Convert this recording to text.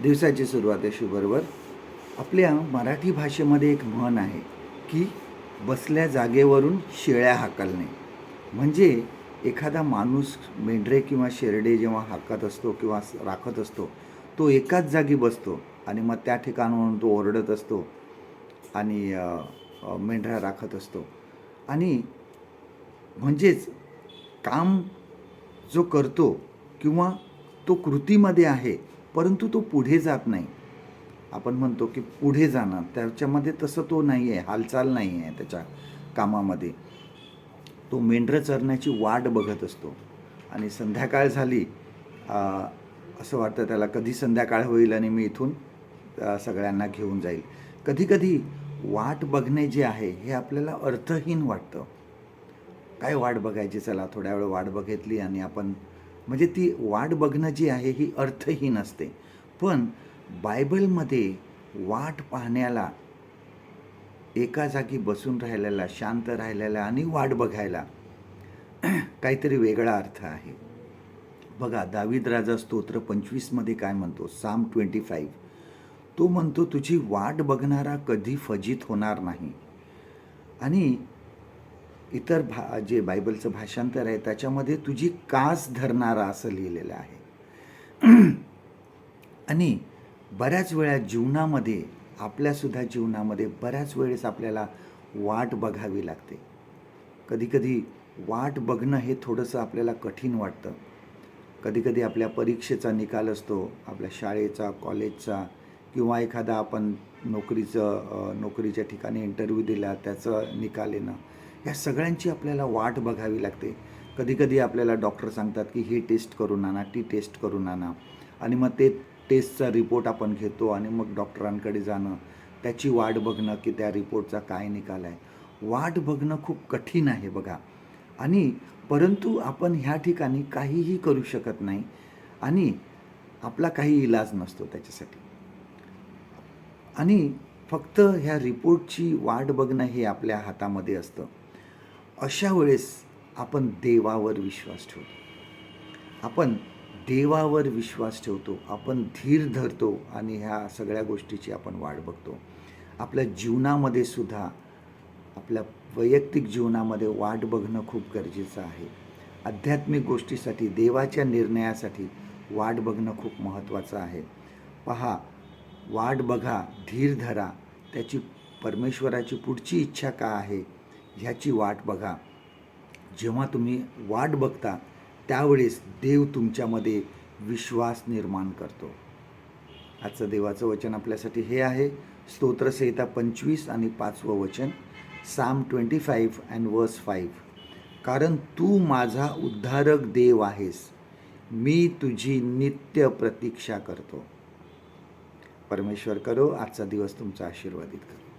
दिवसाची सुरुवात शुभरवर. बरोबर आपल्या मराठी भाषेमध्ये एक म्हण आहे की बसल्या जागेवरून शेळ्या हाकलणे. म्हणजे एखादा माणूस मेंढरे किंवा शेरडे जेव्हा हाकत असतो किंवा राखत असतो तो एकाच जागी बसतो आणि मग त्या ठिकाणावरून तो ओरडत असतो आणि मेंढरा राखत असतो. आणि म्हणजेच काम जो करतो किंवा तो कृतीमध्ये आहे परंतु तो पुढे जात नाही. आपण म्हणतो की पुढे जाणं त्याच्यामध्ये तसं तो नाही आहे हालचाल नाही आहे त्याच्या कामामध्ये. तो मेंढरं चरण्याची वाट बघत असतो. आणि संध्याकाळ झाली असं वाटतं त्याला कधी संध्याकाळ होईल आणि मी इथून सगळ्यांना घेऊन जाईल. कधीकधी वाट बघणे जे आहे हे आपल्याला अर्थहीन वाटतं. काय वाट बघायची? चला थोड्या वेळ वाट बघितली आणि आपण म्हणजे ती वाट बघणं जी आहे ही अर्थहीन असते. पण बायबलमध्ये वाट पाहण्याला एका जागी बसून राहिलेला शांत राहिलेला आणि वाट बघायला काहीतरी वेगळा अर्थ आहे. बघा दावीद राजा स्तोत्र पंचवीसमध्ये काय म्हणतो? Psalm twenty five. तो म्हणतो तुझी वाट बघणारा कधी फजित होणार नाही. आणि इतर भा जे बायबलचं भाषांतर आहे त्याच्यामध्ये तुझी कास धरणारा असं लिहिलेलं आहे. आणि बऱ्याच वेळा जीवनामध्ये आपल्यासुद्धा जीवनामध्ये बऱ्याच वेळेस आपल्याला वाट बघावी लागते. कधीकधी वाट बघणं हे थोडंसं आपल्याला कठीण वाटतं. कधीकधी आपल्या परीक्षेचा निकाल असतो आपल्या शाळेचा कॉलेजचा किंवा एखादा आपण नोकरीचं नोकरीच्या ठिकाणी इंटरव्ह्यू दिला त्याचं निकाल येणं. या सगळ्यांची आपल्याला वाट बघावी लागते. कधीकधी आपल्याला डॉक्टर सांगतात की ही टेस्ट करून आणा ती टेस्ट करून आणा. आणि मग ते टेस्टचा रिपोर्ट आपण घेतो आणि मग डॉक्टरांकडे जाणं. त्याची वाट बघणं की त्या रिपोर्टचा काय निकाल आहे. वाट बघणं खूप कठीण आहे बघा. आणि परंतु आपण ह्या ठिकाणी काहीही करू शकत नाही आणि आपला काही इलाज नसतो त्याच्यासाठी. आणि फक्त ह्या रिपोर्टची वाट बघणं हे आपल्या हातामध्ये असतं. अशा वेळेस आपण देवावर विश्वास ठेवतो. आपण देवावर विश्वास ठेवतो आपण धीर धरतो आणि ह्या सगळ्या गोष्टीची आपण वाट बघतो. आपल्या जीवनामध्ये सुद्धा आपल्या वैयक्तिक जीवनामध्ये वाट बघणं खूप गरजेचं आहे. आध्यात्मिक गोष्टीसाठी देवाच्या निर्णयासाठी वाट बघणं खूप महत्त्वाचं आहे. पहा वाट बघा धीर धरा त्याची परमेश्वराची पुढची इच्छा का आहे? ह्याची वाट बघा. जेव्हा तुम्ही वाट बघता त्यावेळेस देव तुमच्यामध्ये विश्वास निर्माण करतो. आजचं देवाचं वचन आपल्यासाठी हे आहे. स्तोत्रसंहिता पंचवीस आणि पाचवं वचन psalm twenty five and verse five कारण तू माझा उद्धारक देव आहेस. मी तुझी नित्य प्रतीक्षा करतो. परमेश्वर करो आजचा दिवस तुमचा आशीर्वादित करो.